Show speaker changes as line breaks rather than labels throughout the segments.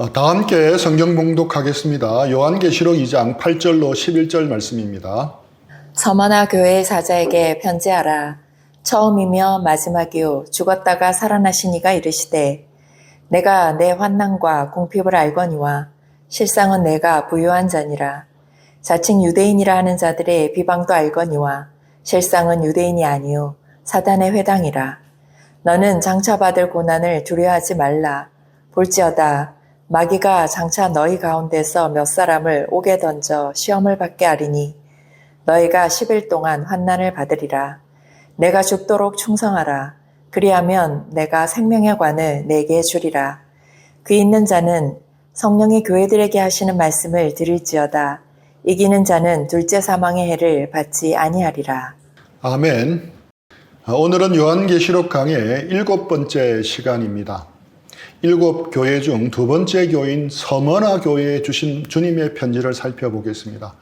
어, 다 함께 성경 봉독하겠습니다. 요한계시록 2장 8절로 11절 말씀입니다.
서머나 교회의 사자에게 편지하라. 처음이며 마지막이요 죽었다가 살아나신 이가 이르시되 내가 내 환난과 공핍을 알거니와 실상은 내가 부유한 자니라. 자칭 유대인이라 하는 자들의 비방도 알거니와 실상은 유대인이 아니요 사단의 회당이라. 너는 장차 받을 고난을 두려워하지 말라. 볼지어다 마귀가 장차 너희 가운데서 몇 사람을 옥에 던져 시험을 받게 하리니 너희가 10일 동안 환난을 받으리라. 내가 죽도록 충성하라. 그리하면 내가 생명의 관을 내게 주리라. 귀 있는 자는 성령이 교회들에게 하시는 말씀을 들을지어다. 이기는 자는 둘째 사망의 해를 받지 아니하리라.
아멘. 어, 오늘은 요한계시록 강의 일곱 번째 시간입니다. 일곱 교회 중 두 번째 교인 서머나 교회에 주신 주님의 편지를 살펴보겠습니다.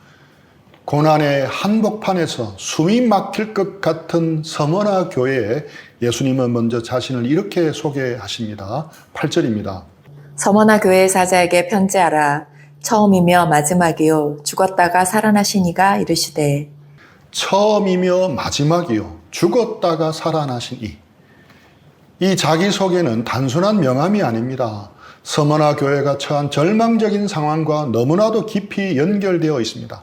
고난의 한복판에서 숨이 막힐 것 같은 서머나 교회에 예수님은 먼저 자신을 이렇게 소개하십니다. 8절입니다.
서머나 교회의 사자에게 편지하라. 처음이며 마지막이요 죽었다가 살아나신 이가 이르시되
처음이며 마지막이요. 죽었다가 살아나신 이. 이 자기소개는 단순한 명함이 아닙니다. 서머나 교회가 처한 절망적인 상황과 너무나도 깊이 연결되어 있습니다.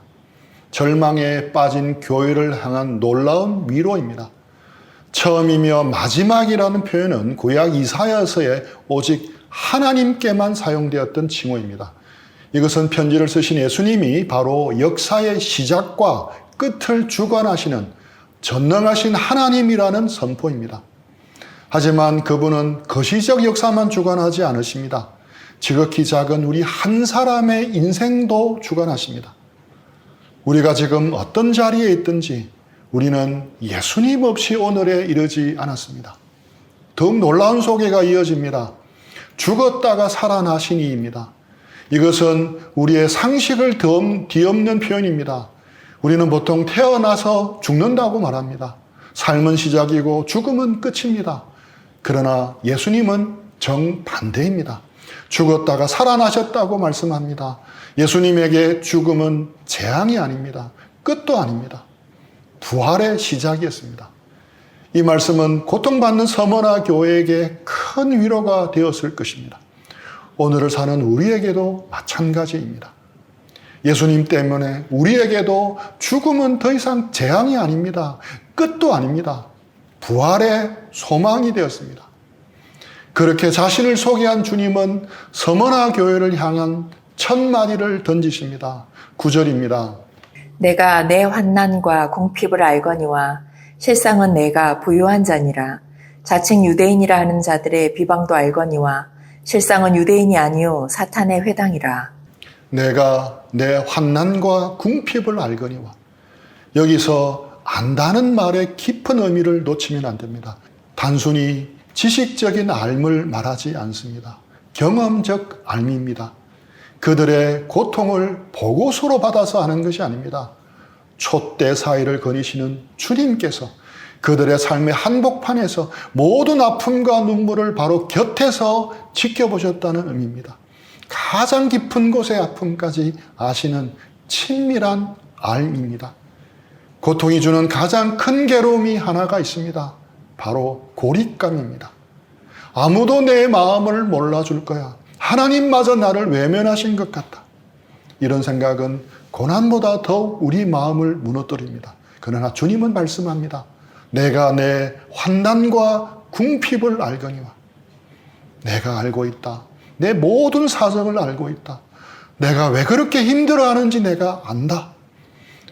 절망에 빠진 교회를 향한 놀라운 위로입니다. 처음이며 마지막이라는 표현은 구약 이사야서에 오직 하나님께만 사용되었던 칭호입니다. 이것은 편지를 쓰신 예수님이 바로 역사의 시작과 끝을 주관하시는 전능하신 하나님이라는 선포입니다. 하지만 그분은 거시적 역사만 주관하지 않으십니다. 지극히 작은 우리 한 사람의 인생도 주관하십니다. 우리가 지금 어떤 자리에 있든지 우리는 예수님 없이 오늘에 이르지 않았습니다. 더욱 놀라운 소개가 이어집니다. 죽었다가 살아나신 이입니다. 이것은 우리의 상식을 뒤엎는 표현입니다. 우리는 보통 태어나서 죽는다고 말합니다. 삶은 시작이고 죽음은 끝입니다. 그러나 예수님은 정반대입니다. 죽었다가 살아나셨다고 말씀합니다. 예수님에게 죽음은 재앙이 아닙니다. 끝도 아닙니다. 부활의 시작이었습니다. 이 말씀은 고통받는 서머나 교회에게 큰 위로가 되었을 것입니다. 오늘을 사는 우리에게도 마찬가지입니다. 예수님 때문에 우리에게도 죽음은 더 이상 재앙이 아닙니다. 끝도 아닙니다. 부활의 소망이 되었습니다. 그렇게 자신을 소개한 주님은 서머나 교회를 향한 첫 마디를 던지십니다. 9절입니다.
내가 내 환난과 공핍을 알거니와 실상은 내가 부유한 자니라. 자칭 유대인이라 하는 자들의 비방도 알거니와 실상은 유대인이 아니요 사탄의 회당이라.
내가 내 환난과 궁핍을 알거니와 여기서 안다는 말의 깊은 의미를 놓치면 안 됩니다. 단순히 지식적인 알을 말하지 않습니다. 경험적 알미입니다. 그들의 고통을 보고서로 받아서 하는 것이 아닙니다. 촛대 사이를 거니시는 주님께서 그들의 삶의 한복판에서 모든 아픔과 눈물을 바로 곁에서 지켜보셨다는 의미입니다. 가장 깊은 곳의 아픔까지 아시는 친밀한 알입니다. 고통이 주는 가장 큰 괴로움이 하나가 있습니다. 바로 고립감입니다. 아무도 내 마음을 몰라줄 거야. 하나님마저 나를 외면하신 것 같다. 이런 생각은 고난보다 더욱 우리 마음을 무너뜨립니다. 그러나 주님은 말씀합니다. 내가 내 환난과 궁핍을 알거니와 내가 알고 있다. 내 모든 사정을 알고 있다. 내가 왜 그렇게 힘들어하는지 내가 안다.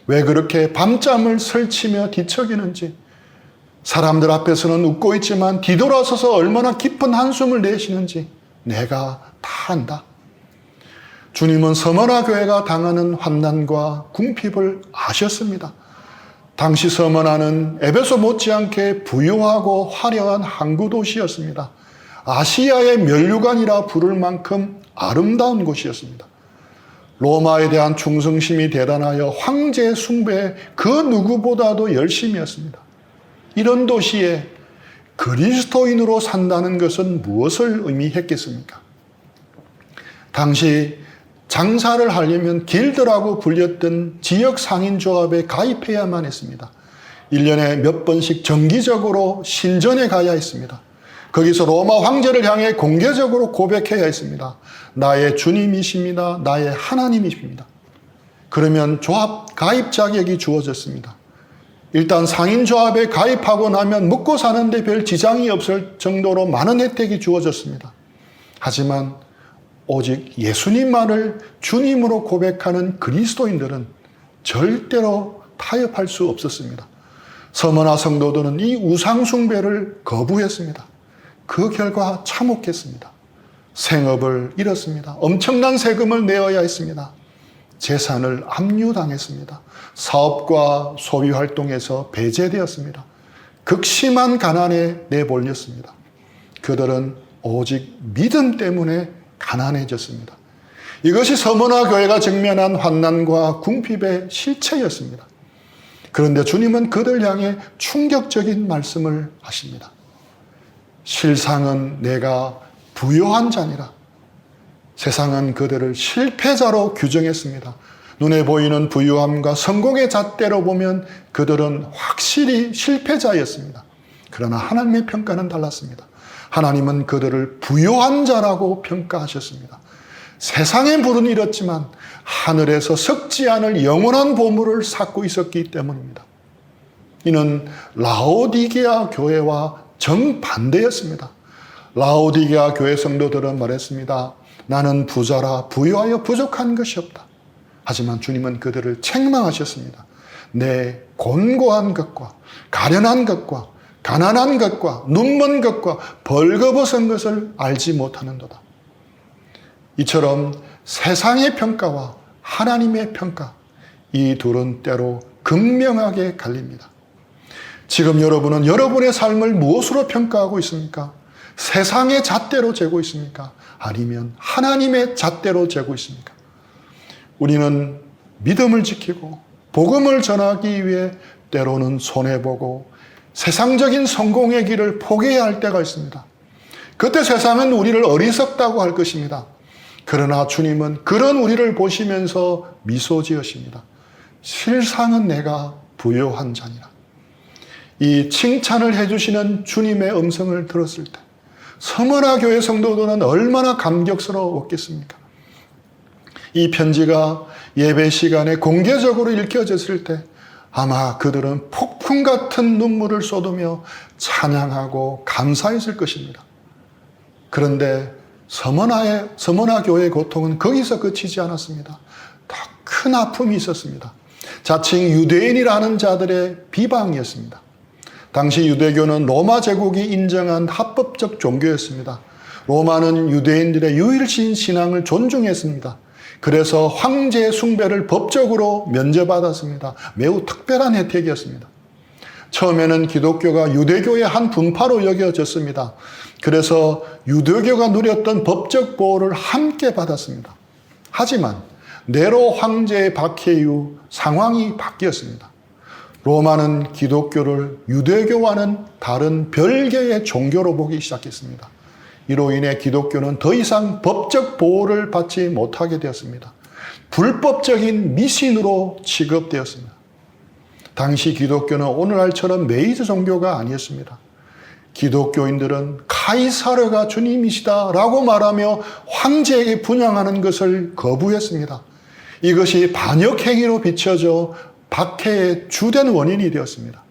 왜 그렇게 밤잠을 설치며 뒤척이는지 사람들 앞에서는 웃고 있지만 뒤돌아서서 얼마나 깊은 한숨을 내쉬는지 내가 다 안다. 주님은 서머나 교회가 당하는 환난과 궁핍을 아셨습니다. 당시 서머나는 에베소 못지않게 부유하고 화려한 항구 도시였습니다. 아시아의 면류관이라 부를 만큼 아름다운 곳이었습니다. 로마에 대한 충성심이 대단하여 황제 숭배에 그 누구보다도 열심히 했습니다. 이런 도시에 그리스도인으로 산다는 것은 무엇을 의미했겠습니까? 당시 장사를 하려면 길드라고 불렸던 지역 상인조합에 가입해야만 했습니다. 1년에 몇 번씩 정기적으로 신전에 가야 했습니다. 거기서 로마 황제를 향해 공개적으로 고백해야 했습니다. 나의 주님이십니다. 나의 하나님이십니다. 그러면 조합 가입 자격이 주어졌습니다. 일단 상인조합에 가입하고 나면 먹고 사는데 별 지장이 없을 정도로 많은 혜택이 주어졌습니다. 하지만 오직 예수님만을 주님으로 고백하는 그리스도인들은 절대로 타협할 수 없었습니다. 서머나 성도들은 이 우상숭배를 거부했습니다. 그 결과 참혹했습니다. 생업을 잃었습니다. 엄청난 세금을 내어야 했습니다. 재산을 압류당했습니다. 사업과 소비 활동에서 배제되었습니다. 극심한 가난에 내몰렸습니다. 그들은 오직 믿음 때문에 가난해졌습니다. 이것이 서머나 교회가 직면한 환난과 궁핍의 실체였습니다. 그런데 주님은 그들 향해 충격적인 말씀을 하십니다. 실상은 내가 부요한 자니라. 세상은 그들을 실패자로 규정했습니다. 눈에 보이는 부유함과 성공의 잣대로 보면 그들은 확실히 실패자였습니다. 그러나 하나님의 평가는 달랐습니다. 하나님은 그들을 부요한 자라고 평가하셨습니다. 세상의 불은 잃었지만 하늘에서 썩지 않을 영원한 보물을 쌓고 있었기 때문입니다. 이는 라오디게아 교회와 정반대였습니다. 라오디게아 교회 성도들은 말했습니다. 나는 부자라 부유하여 부족한 것이 없다. 하지만 주님은 그들을 책망하셨습니다. 내 곤고한 것과 가련한 것과 가난한 것과 눈먼 것과 벌거벗은 것을 알지 못하는도다. 이처럼 세상의 평가와 하나님의 평가, 이 둘은 때로 극명하게 갈립니다. 지금 여러분은 여러분의 삶을 무엇으로 평가하고 있습니까? 세상의 잣대로 재고 있습니까? 아니면 하나님의 잣대로 재고 있습니까? 우리는 믿음을 지키고 복음을 전하기 위해 때로는 손해보고 세상적인 성공의 길을 포기해야 할 때가 있습니다. 그때 세상은 우리를 어리석다고 할 것입니다. 그러나 주님은 그런 우리를 보시면서 미소 지으십니다. 실상은 내가 부요한 자니라. 이 칭찬을 해주시는 주님의 음성을 들었을 때 서머나 교회 성도들은 얼마나 감격스러웠겠습니까? 이 편지가 예배 시간에 공개적으로 읽혀졌을 때 아마 그들은 폭풍 같은 눈물을 쏟으며 찬양하고 감사했을 것입니다. 그런데 서머나의, 서머나 교회의 고통은 거기서 그치지 않았습니다. 더 큰 아픔이 있었습니다. 자칭 유대인이라는 자들의 비방이었습니다. 당시 유대교는 로마 제국이 인정한 합법적 종교였습니다. 로마는 유대인들의 유일신 신앙을 존중했습니다. 그래서 황제 숭배를 법적으로 면제받았습니다. 매우 특별한 혜택이었습니다. 처음에는 기독교가 유대교의 한 분파로 여겨졌습니다. 그래서 유대교가 누렸던 법적 보호를 함께 받았습니다. 하지만 네로 황제의 박해 이후 상황이 바뀌었습니다. 로마는 기독교를 유대교와는 다른 별개의 종교로 보기 시작했습니다. 이로 인해 기독교는 더 이상 법적 보호를 받지 못하게 되었습니다. 불법적인 미신으로 취급되었습니다. 당시 기독교는 오늘날처럼 메이저 종교가 아니었습니다. 기독교인들은 카이사르가 주님이시다라고 말하며 황제에게 분양하는 것을 거부했습니다. 이것이 반역행위로 비춰져 박해의 주된 원인이 되었습니다.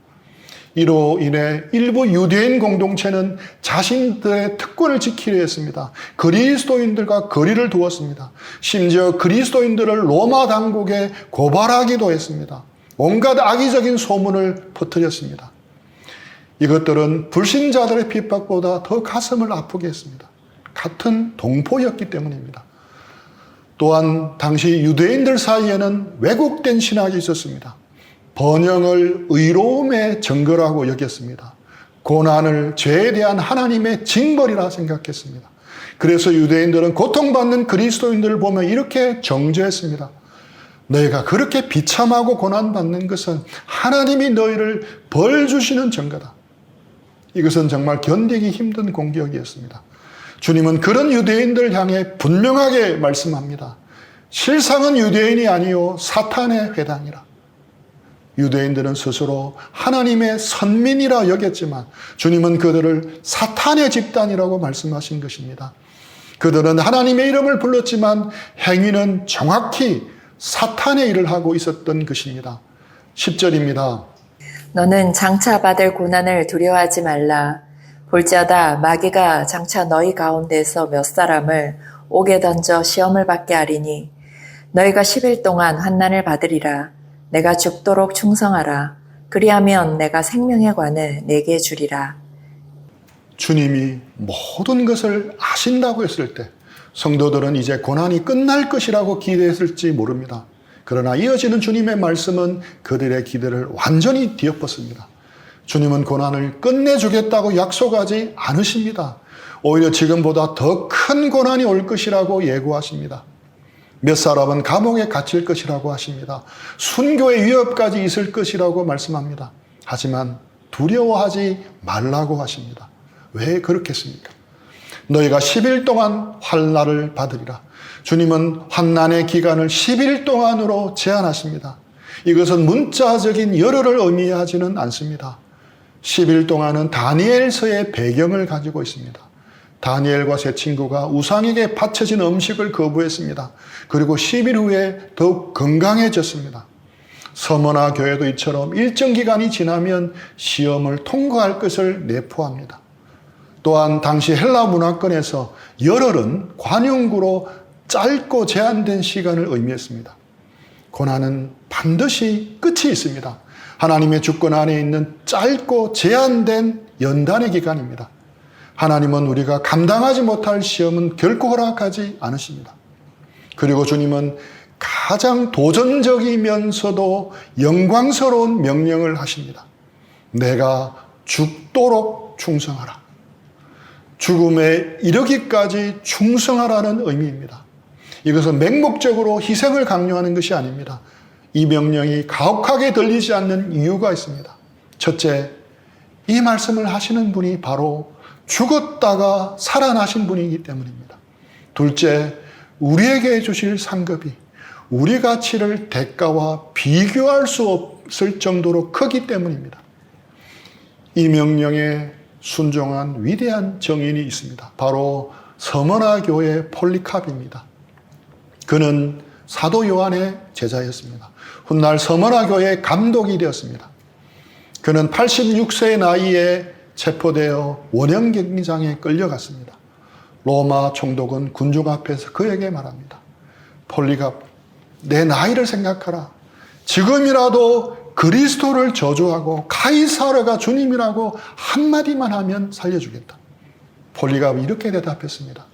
이로 인해 일부 유대인 공동체는 자신들의 특권을 지키려 했습니다. 그리스도인들과 거리를 두었습니다. 심지어 그리스도인들을 로마 당국에 고발하기도 했습니다. 온갖 악의적인 소문을 퍼뜨렸습니다. 이것들은 불신자들의 핍박보다 더 가슴을 아프게 했습니다. 같은 동포였기 때문입니다. 또한 당시 유대인들 사이에는 왜곡된 신학이 있었습니다. 번영을 의로움의 증거라고 여겼습니다. 고난을 죄에 대한 하나님의 징벌이라 생각했습니다. 그래서 유대인들은 고통받는 그리스도인들을 보며 이렇게 정죄했습니다. 너희가 그렇게 비참하고 고난받는 것은 하나님이 너희를 벌 주시는 증거다. 이것은 정말 견디기 힘든 공격이었습니다. 주님은 그런 유대인들 향해 분명하게 말씀합니다. 실상은 유대인이 아니요 사탄의 회당이라. 유대인들은 스스로 하나님의 선민이라 여겼지만 주님은 그들을 사탄의 집단이라고 말씀하신 것입니다. 그들은 하나님의 이름을 불렀지만 행위는 정확히 사탄의 일을 하고 있었던 것입니다. 10절입니다.
너는 장차 받을 고난을 두려워하지 말라. 볼지어다 마귀가 장차 너희 가운데서 몇 사람을 옥에 던져 시험을 받게 하리니 너희가 10일 동안 환난을 받으리라. 내가 죽도록 충성하라. 그리하면 내가 생명의 관을 내게 주리라.
주님이 모든 것을 아신다고 했을 때 성도들은 이제 고난이 끝날 것이라고 기대했을지 모릅니다. 그러나 이어지는 주님의 말씀은 그들의 기대를 완전히 뒤엎었습니다. 주님은 고난을 끝내주겠다고 약속하지 않으십니다. 오히려 지금보다 더 큰 고난이 올 것이라고 예고하십니다. 몇 사람은 감옥에 갇힐 것이라고 하십니다. 순교의 위협까지 있을 것이라고 말씀합니다. 하지만 두려워하지 말라고 하십니다. 왜 그렇겠습니까? 너희가 10일 동안 환난을 받으리라. 주님은 환난의 기간을 10일 동안으로 제한하십니다. 이것은 문자적인 열흘을 의미하지는 않습니다. 10일 동안은 다니엘서의 배경을 가지고 있습니다. 다니엘과 세 친구가 우상에게 바쳐진 음식을 거부했습니다. 그리고 10일 후에 더욱 건강해졌습니다. 서머나 교회도 이처럼 일정 기간이 지나면 시험을 통과할 것을 내포합니다. 또한 당시 헬라 문화권에서 열흘은 관용구로 짧고 제한된 시간을 의미했습니다. 고난은 반드시 끝이 있습니다. 하나님의 주권 안에 있는 짧고 제한된 연단의 기간입니다. 하나님은 우리가 감당하지 못할 시험은 결코 허락하지 않으십니다. 그리고 주님은 가장 도전적이면서도 영광스러운 명령을 하십니다. 내가 죽도록 충성하라. 죽음에 이르기까지 충성하라는 의미입니다. 이것은 맹목적으로 희생을 강요하는 것이 아닙니다. 이 명령이 가혹하게 들리지 않는 이유가 있습니다. 첫째, 이 말씀을 하시는 분이 바로 죽었다가 살아나신 분이기 때문입니다. 둘째, 우리에게 주실 상급이 우리 가치를 대가와 비교할 수 없을 정도로 크기 때문입니다. 이 명령에 순종한 위대한 정인이 있습니다. 바로 서머나 교회 폴리캅입니다. 그는 사도 요한의 제자였습니다. 훗날 서머나 교회 감독이 되었습니다. 그는 86세의 나이에 체포되어 원형 격리장에 끌려갔습니다. 로마 총독은 군중 앞에서 그에게 말합니다. 폴리갑, 내 나이를 생각하라. 지금이라도 그리스도를 저주하고 카이사르가 주님이라고 한마디만 하면 살려주겠다. 폴리갑이 이렇게 대답했습니다.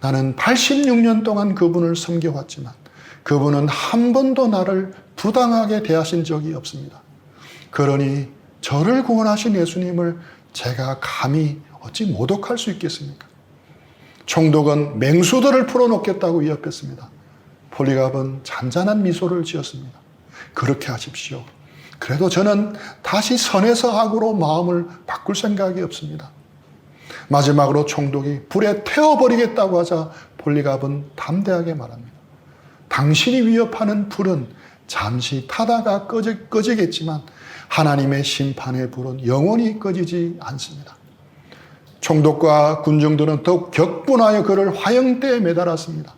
나는 86년 동안 그분을 섬겨왔지만 그분은 한 번도 나를 부당하게 대하신 적이 없습니다. 그러니 저를 구원하신 예수님을 제가 감히 어찌 모독할 수 있겠습니까? 총독은 맹수들을 풀어놓겠다고 위협했습니다. 폴리갑은 잔잔한 미소를 지었습니다. 그렇게 하십시오. 그래도 저는 다시 선에서 악으로 마음을 바꿀 생각이 없습니다. 마지막으로 총독이 불에 태워버리겠다고 하자 폴리갑은 담대하게 말합니다. 당신이 위협하는 불은 잠시 타다가 꺼지, 꺼지 겠지만 하나님의 심판의 불은 영원히 꺼지지 않습니다. 총독과 군중들은 더욱 격분하여 그를 화형대에 매달았습니다.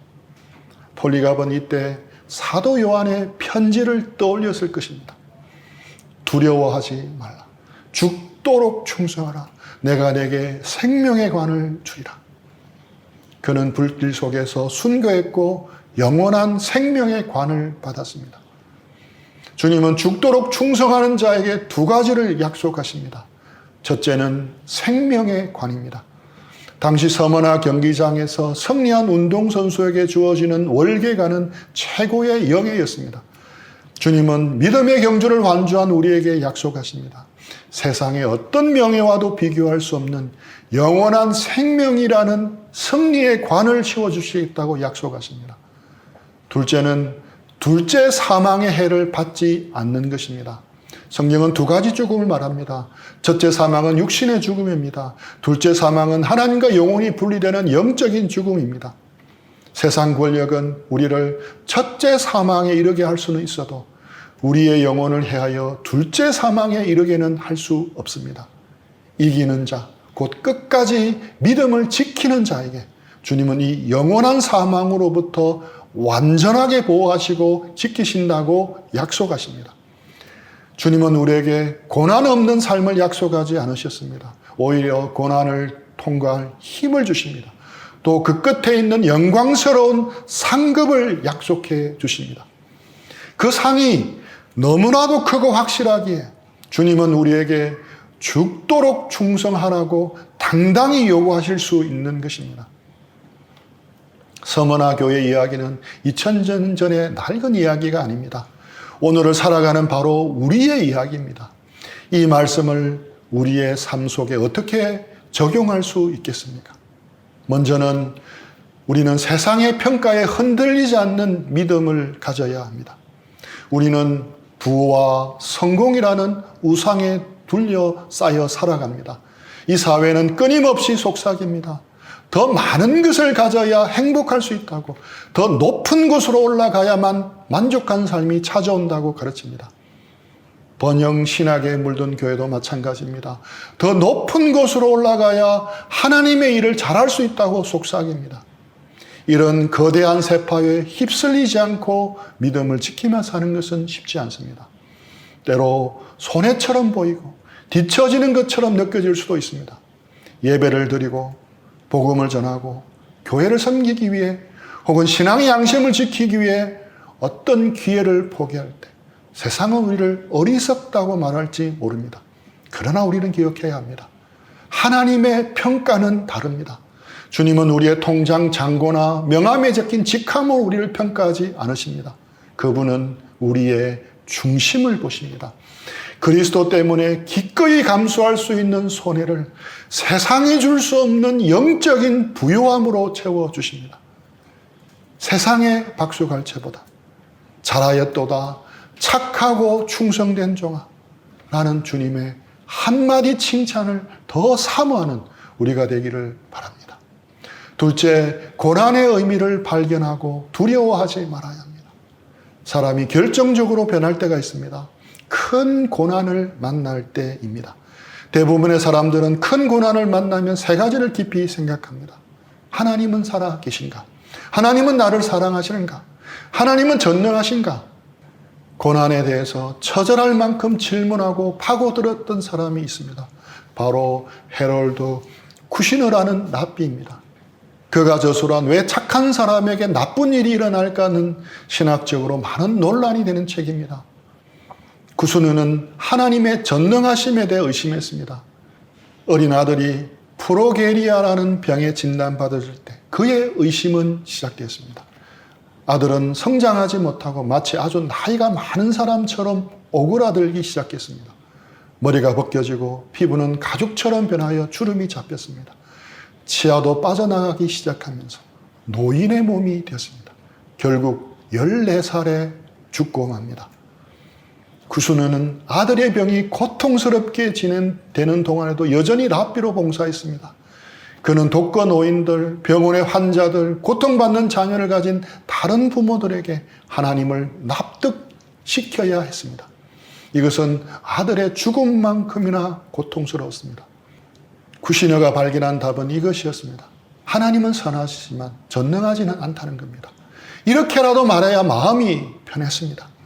폴리갑은 이때 사도 요한의 편지를 떠올렸을 것입니다. 두려워하지 말라. 죽도록 충성하라. 내가 내게 생명의 관을 주리라. 그는 불길 속에서 순교했고 영원한 생명의 관을 받았습니다. 주님은 죽도록 충성하는 자에게 두 가지를 약속하십니다. 첫째는 생명의 관입니다. 당시 서머나 경기장에서 승리한 운동선수에게 주어지는 월계관은 최고의 영예였습니다. 주님은 믿음의 경주를 완주한 우리에게 약속하십니다. 세상의 어떤 명예와도 비교할 수 없는 영원한 생명이라는 승리의 관을 씌워주시겠다고 약속하십니다. 둘째는 둘째 사망의 해를 받지 않는 것입니다. 성경은 두 가지 죽음을 말합니다. 첫째 사망은 육신의 죽음입니다. 둘째 사망은 하나님과 영혼이 분리되는 영적인 죽음입니다. 세상 권력은 우리를 첫째 사망에 이르게 할 수는 있어도 우리의 영혼을 해하여 둘째 사망에 이르게는 할 수 없습니다. 이기는 자, 곧 끝까지 믿음을 지키는 자에게 주님은 이 영원한 사망으로부터 완전하게 보호하시고 지키신다고 약속하십니다. 주님은 우리에게 고난 없는 삶을 약속하지 않으셨습니다. 오히려 고난을 통과할 힘을 주십니다. 또 그 끝에 있는 영광스러운 상급을 약속해 주십니다. 그 상이 너무나도 크고 확실하기에 주님은 우리에게 죽도록 충성하라고 당당히 요구하실 수 있는 것입니다. 서머나 교회 이야기는 2000년 전의 낡은 이야기가 아닙니다. 오늘을 살아가는 바로 우리의 이야기입니다. 이 말씀을 우리의 삶 속에 어떻게 적용할 수 있겠습니까? 먼저는 우리는 세상의 평가에 흔들리지 않는 믿음을 가져야 합니다. 우리는 부와 성공이라는 우상에 둘러싸여 살아갑니다. 이 사회는 끊임없이 속삭입니다. 더 많은 것을 가져야 행복할 수 있다고, 더 높은 곳으로 올라가야만 만족한 삶이 찾아온다고 가르칩니다. 번영 신학에 물든 교회도 마찬가지입니다. 더 높은 곳으로 올라가야 하나님의 일을 잘할 수 있다고 속삭입니다. 이런 거대한 세파에 휩쓸리지 않고 믿음을 지키며 사는 것은 쉽지 않습니다. 때로 손해처럼 보이고 뒤처지는 것처럼 느껴질 수도 있습니다. 예배를 드리고 복음을 전하고 교회를 섬기기 위해 혹은 신앙의 양심을 지키기 위해 어떤 기회를 포기할 때 세상은 우리를 어리석다고 말할지 모릅니다. 그러나 우리는 기억해야 합니다. 하나님의 평가는 다릅니다. 주님은 우리의 통장 잔고나 명함에 적힌 직함으로 우리를 평가하지 않으십니다. 그분은 우리의 중심을 보십니다. 그리스도 때문에 기꺼이 감수할 수 있는 손해를 세상에 줄수 없는 영적인 부요함으로 채워주십니다. 세상의 박수갈채보다 잘하였도다 착하고 충성된 종아 라는 주님의 한마디 칭찬을 더 사모하는 우리가 되기를 바랍니다. 둘째, 고난의 의미를 발견하고 두려워하지 말아야 합니다. 사람이 결정적으로 변할 때가 있습니다. 큰 고난을 만날 때입니다. 대부분의 사람들은 큰 고난을 만나면 세 가지를 깊이 생각합니다. 하나님은 살아 계신가? 하나님은 나를 사랑하시는가? 하나님은 전능하신가? 고난에 대해서 처절할 만큼 질문하고 파고들었던 사람이 있습니다. 바로 헤롤드 쿠시너라는 랍비입니다. 그가 저술한 왜 착한 사람에게 나쁜 일이 일어날까 는 신학적으로 많은 논란이 되는 책입니다. 구순우는 하나님의 전능하심에 대해 의심했습니다. 어린 아들이 프로게리아라는 병에 진단받았을 때 그의 의심은 시작되었습니다. 아들은 성장하지 못하고 마치 아주 나이가 많은 사람처럼 오그라들기 시작했습니다. 머리가 벗겨지고 피부는 가죽처럼 변하여 주름이 잡혔습니다. 치아도 빠져나가기 시작하면서 노인의 몸이 되었습니다. 결국 14살에 죽고 맙니다. 구순우는 아들의 병이 고통스럽게 진행되는 동안에도 여전히 랍비로 봉사했습니다. 그는 독거 노인들, 병원의 환자들, 고통받는 자녀를 가진 다른 부모들에게 하나님을 납득시켜야 했습니다. 이것은 아들의 죽음만큼이나 고통스러웠습니다. 구시너가 발견한 답은 이것이었습니다. 하나님은 선하시지만 전능하지는 않다는 겁니다. 이렇게라도 말해야 마음이 편했습니다.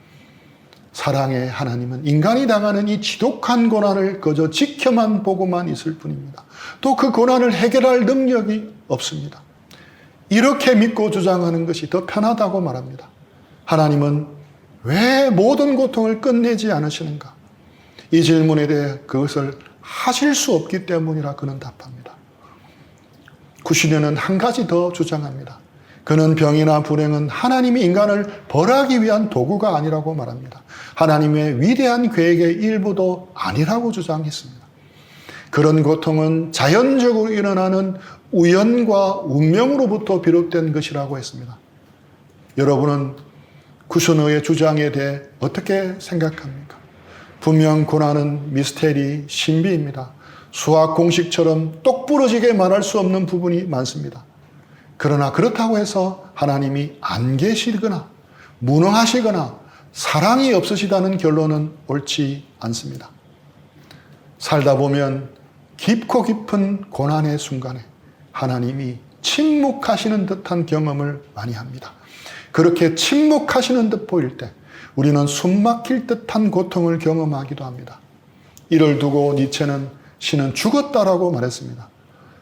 사랑의 하나님은 인간이 당하는 이 지독한 고난을 그저 지켜만 보고만 있을 뿐입니다. 또 그 고난을 해결할 능력이 없습니다. 이렇게 믿고 주장하는 것이 더 편하다고 말합니다. 하나님은 왜 모든 고통을 끝내지 않으시는가? 이 질문에 대해 그것을 하실 수 없기 때문이라 그는 답합니다. 구시녀는 한 가지 더 주장합니다. 그는 병이나 불행은 하나님이 인간을 벌하기 위한 도구가 아니라고 말합니다. 하나님의 위대한 계획의 일부도 아니라고 주장했습니다. 그런 고통은 자연적으로 일어나는 우연과 운명으로부터 비롯된 것이라고 했습니다. 여러분은 구순호의 주장에 대해 어떻게 생각합니까? 분명 고난은 미스테리, 신비입니다. 수학 공식처럼 똑부러지게 말할 수 없는 부분이 많습니다. 그러나 그렇다고 해서 하나님이 안 계시거나 무능하시거나 사랑이 없으시다는 결론은 옳지 않습니다. 살다 보면 깊고 깊은 고난의 순간에 하나님이 침묵하시는 듯한 경험을 많이 합니다. 그렇게 침묵하시는 듯 보일 때 우리는 숨 막힐 듯한 고통을 경험하기도 합니다. 이를 두고 니체는 신은 죽었다라고 말했습니다.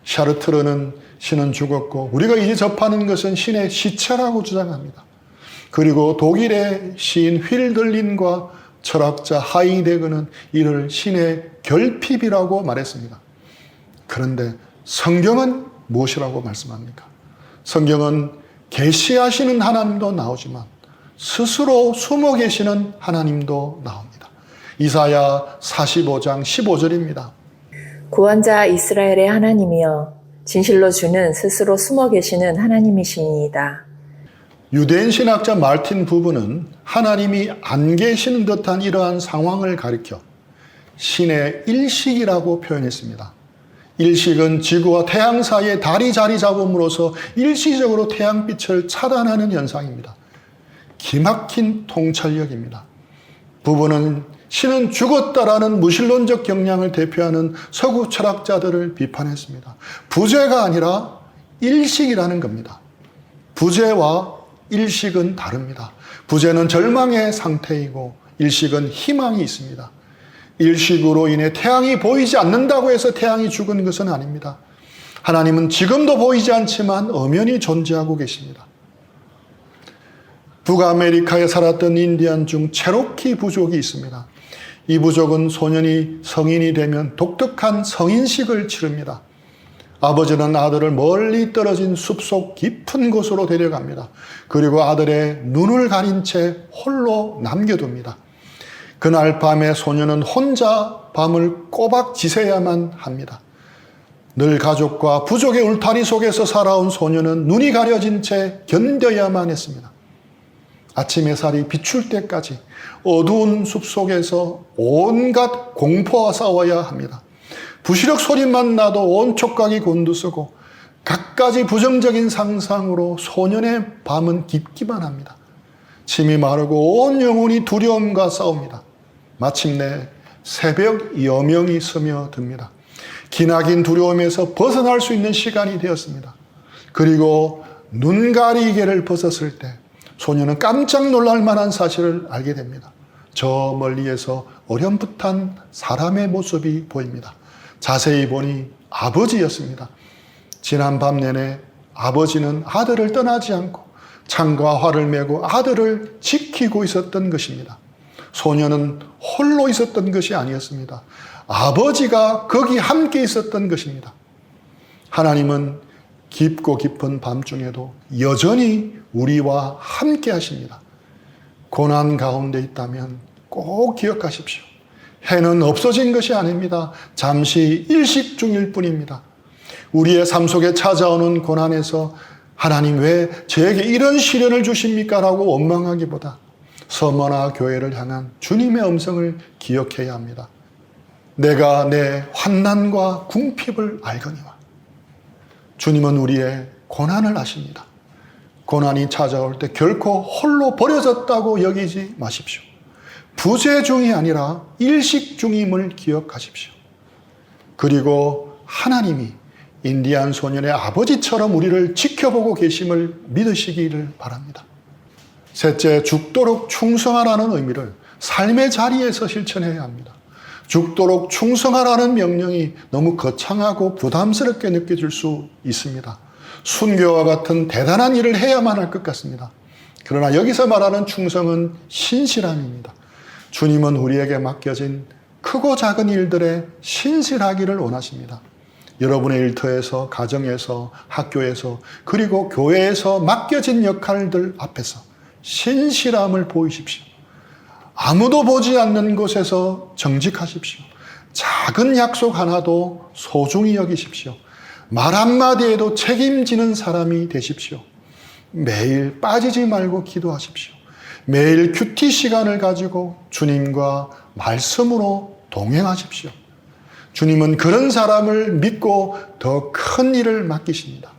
샤르트르는 신은 죽었고 우리가 이제 접하는 것은 신의 시체라고 주장합니다. 그리고 독일의 시인 휠들린과 철학자 하이데그는 이를 신의 결핍이라고 말했습니다. 그런데 성경은 무엇이라고 말씀합니까? 성경은 계시하시는 하나님도 나오지만 스스로 숨어 계시는 하나님도 나옵니다. 이사야 45장 15절입니다.
구원자 이스라엘의 하나님이여 진실로 주는 스스로 숨어 계시는 하나님이십니다.
유대인 신학자 말틴 부부는 하나님이 안 계시는 듯한 이러한 상황을 가리켜 신의 일식이라고 표현했습니다. 일식은 지구와 태양 사이에 달이 자리 잡음으로써 일시적으로 태양빛을 차단하는 현상입니다. 기막힌 통찰력입니다. 부부는 신은 죽었다라는 무신론적 경향을 대표하는 서구 철학자들을 비판했습니다. 부재가 아니라 일식이라는 겁니다. 부재와 일식은 다릅니다. 부재는 절망의 상태이고 일식은 희망이 있습니다. 일식으로 인해 태양이 보이지 않는다고 해서 태양이 죽은 것은 아닙니다. 하나님은 지금도 보이지 않지만 엄연히 존재하고 계십니다. 북아메리카에 살았던 인디안 중 체로키 부족이 있습니다. 이 부족은 소년이 성인이 되면 독특한 성인식을 치릅니다. 아버지는 아들을 멀리 떨어진 숲속 깊은 곳으로 데려갑니다. 그리고 아들의 눈을 가린 채 홀로 남겨둡니다. 그날 밤에 소년은 혼자 밤을 꼬박 지새야만 합니다. 늘 가족과 부족의 울타리 속에서 살아온 소년은 눈이 가려진 채 견뎌야만 했습니다. 아침 햇살이 비출 때까지 어두운 숲 속에서 온갖 공포와 싸워야 합니다. 부시력 소리만 나도 온 촉각이 곤두서고 갖가지 부정적인 상상으로 소년의 밤은 깊기만 합니다. 침이 마르고 온 영혼이 두려움과 싸웁니다. 마침내 새벽 여명이 스며듭니다. 기나긴 두려움에서 벗어날 수 있는 시간이 되었습니다. 그리고 눈 가리개를 벗었을 때 소녀는 깜짝 놀랄 만한 사실을 알게 됩니다. 저 멀리에서 어렴풋한 사람의 모습이 보입니다. 자세히 보니 아버지였습니다. 지난 밤 내내 아버지는 아들을 떠나지 않고 창과 활을 메고 아들을 지키고 있었던 것입니다. 소녀는 홀로 있었던 것이 아니었습니다. 아버지가 거기 함께 있었던 것입니다. 하나님은 깊고 깊은 밤중에도 여전히 우리와 함께 하십니다. 고난 가운데 있다면 꼭 기억하십시오. 해는 없어진 것이 아닙니다. 잠시 일식 중일 뿐입니다. 우리의 삶 속에 찾아오는 고난에서 하나님 왜 저에게 이런 시련을 주십니까? 라고 원망하기보다 서머나 교회를 향한 주님의 음성을 기억해야 합니다. 내가 내 환난과 궁핍을 알거니와 주님은 우리의 고난을 아십니다. 고난이 찾아올 때 결코 홀로 버려졌다고 여기지 마십시오. 부재 중이 아니라 일식 중임을 기억하십시오. 그리고 하나님이 인디안 소년의 아버지처럼 우리를 지켜보고 계심을 믿으시기를 바랍니다. 셋째, 죽도록 충성하라는 의미를 삶의 자리에서 실천해야 합니다. 죽도록 충성하라는 명령이 너무 거창하고 부담스럽게 느껴질 수 있습니다. 순교와 같은 대단한 일을 해야만 할 것 같습니다. 그러나 여기서 말하는 충성은 신실함입니다. 주님은 우리에게 맡겨진 크고 작은 일들에 신실하기를 원하십니다. 여러분의 일터에서, 가정에서, 학교에서, 그리고 교회에서 맡겨진 역할들 앞에서 신실함을 보이십시오. 아무도 보지 않는 곳에서 정직하십시오. 작은 약속 하나도 소중히 여기십시오. 말 한마디에도 책임지는 사람이 되십시오. 매일 빠지지 말고 기도하십시오. 매일 큐티 시간을 가지고 주님과 말씀으로 동행하십시오. 주님은 그런 사람을 믿고 더 큰 일을 맡기십니다.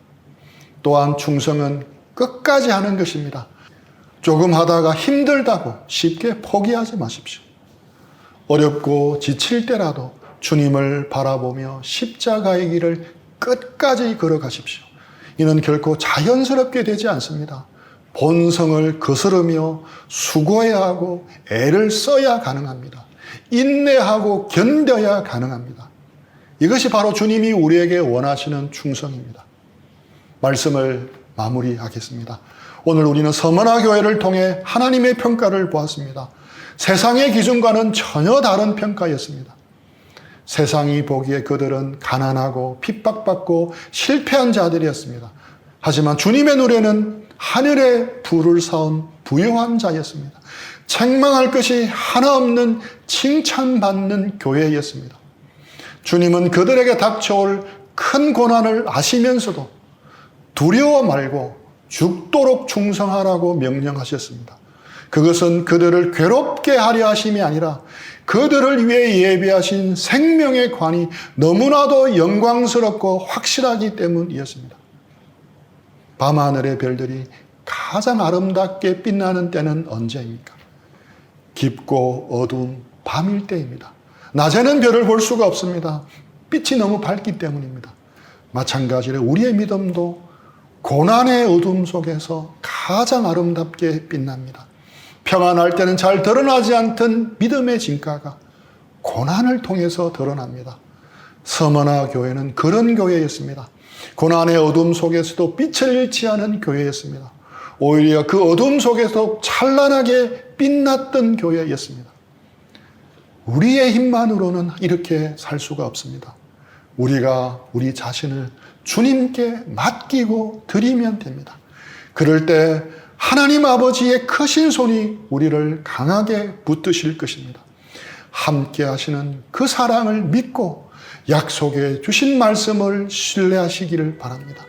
또한 충성은 끝까지 하는 것입니다. 조금 하다가 힘들다고 쉽게 포기하지 마십시오. 어렵고 지칠 때라도 주님을 바라보며 십자가의 길을 끝까지 걸어가십시오. 이는 결코 자연스럽게 되지 않습니다. 본성을 거스르며 수고해야 하고 애를 써야 가능합니다. 인내하고 견뎌야 가능합니다. 이것이 바로 주님이 우리에게 원하시는 충성입니다. 말씀을 마무리하겠습니다. 오늘 우리는 서머나 교회를 통해 하나님의 평가를 보았습니다. 세상의 기준과는 전혀 다른 평가였습니다. 세상이 보기에 그들은 가난하고 핍박받고 실패한 자들이었습니다. 하지만 주님의 노래는 하늘에 불을 쌓은 부유한 자였습니다. 책망할 것이 하나 없는 칭찬받는 교회였습니다. 주님은 그들에게 닥쳐올 큰 고난을 아시면서도 두려워 말고 죽도록 충성하라고 명령하셨습니다. 그것은 그들을 괴롭게 하려 하심이 아니라 그들을 위해 예비하신 생명의 관이 너무나도 영광스럽고 확실하기 때문이었습니다. 밤하늘의 별들이 가장 아름답게 빛나는 때는 언제입니까? 깊고 어두운 밤일 때입니다. 낮에는 별을 볼 수가 없습니다. 빛이 너무 밝기 때문입니다. 마찬가지로 우리의 믿음도 고난의 어둠 속에서 가장 아름답게 빛납니다. 평안할 때는 잘 드러나지 않던 믿음의 진가가 고난을 통해서 드러납니다. 서머나 교회는 그런 교회였습니다. 고난의 어둠 속에서도 빛을 잃지 않은 교회였습니다. 오히려 그 어둠 속에서 찬란하게 빛났던 교회였습니다. 우리의 힘만으로는 이렇게 살 수가 없습니다. 우리가 우리 자신을 주님께 맡기고 드리면 됩니다. 그럴 때 하나님 아버지의 크신 손이 우리를 강하게 붙드실 것입니다. 함께 하시는 그 사랑을 믿고 약속해 주신 말씀을 신뢰하시기를 바랍니다.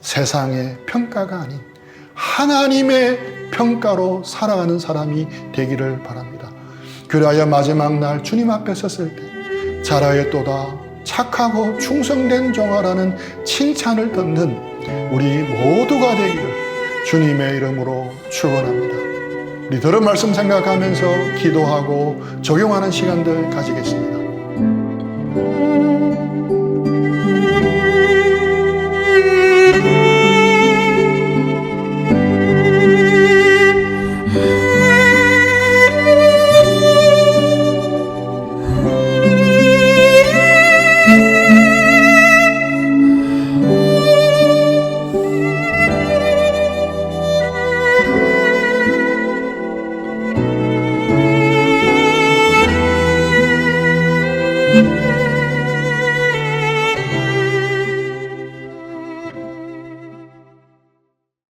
세상의 평가가 아닌 하나님의 평가로 살아가는 사람이 되기를 바랍니다. 그리하여 마지막 날 주님 앞에 섰을 때 잘하였도다 착하고 충성된 종아라는 칭찬을 듣는 우리 모두가 되기를 주님의 이름으로 축원합니다. 우리 들은 말씀 생각하면서 기도하고 적용하는 시간들 가지겠습니다.